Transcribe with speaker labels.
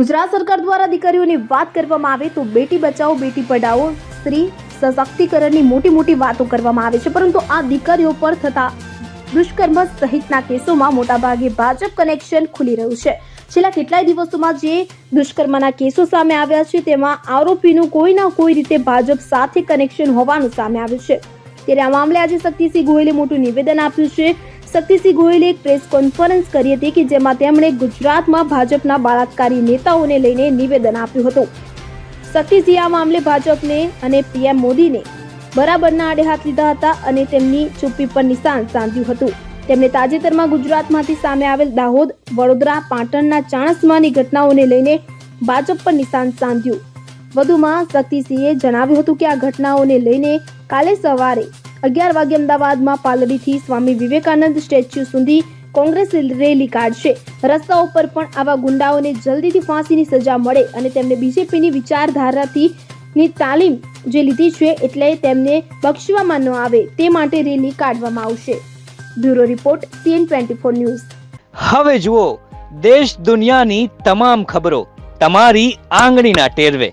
Speaker 1: ગુજરાત સરકાર દ્વારા દીકરીઓની વાત કરવામાં આવે તો બેટી બચાવો, બેટી પઢાઓ સ્ત્રી સશક્તિકરણની મોટી મોટી વાતો કરવામાં આવે છે. પરંતુ આ દીકરીઓ પર થતા દુષ્કર્મ સહિતના કેસોમાં મોટાભાગે ભાજપ કનેક્શન ખુલી રહ્યું છે. છેલ્લા કેટલાય દિવસોમાં જે દુષ્કર્મના કેસો સામે આવ્યા છે, તેમાં આરોપીનું કોઈ ના કોઈ રીતે ભાજપ સાથે કનેક્શન હોવાનું સામે આવ્યું છે. ત્યારે આ મામલે આજે શક્તિસિંહ ગોયલે મોટું નિવેદન આપ્યું છે. શક્તિસિંહ ગોયલે એક પ્રેસ કોન્ફરન્સ કરી હતી કે જેમાં તેમણે ગુજરાતમાં ભાજપના બળાત્કારી નેતાઓને લઈને નિવેદન આપ્યું હતું. શક્તિસિંહ આ મામલે ભાજપને અને પીએમ મોદીને બરાબરના આડે હાથ લીધા હતા અને તેમની ચૂપ્પી પર નિશાન સાધ્યું હતું. તેમણે તાજેતરમાં ગુજરાતમાંથી સામે આવેલ દાહોદ, વડોદરા, પાટણના ચાણસમાની ઘટનાઓને લઈને ભાજપ પર નિશાન સાધ્યું. વધુમાં શક્તિસિંહે જણાવ્યું હતું કે આ ઘટનાઓને લઈને કાલે સવારે અગિયાર વાગે અમદાવાદમાં પાલડીથી સ્વામી વિવેકાનંદ સ્ટેચ્યુ સુધી કોંગ્રેસ રેલી કાઢશે. રસ્તા ઉપર પણ આવા ગુંડાઓને જલ્દીથી ફાંસીની સજા મળે અને તેમને બીજેપીની વિચારધારાથી ની તાલીમ જે લીધી છે એટલે તેમને બક્ષવામાં ન આવે તે માટે રેલી કાઢવામાં આવશે. Bureau report CN twenty four news.
Speaker 2: હવે જુઓ, દેશ દુનિયાની તમામ ખબરો, તમારી આંગળીના ટેરવે.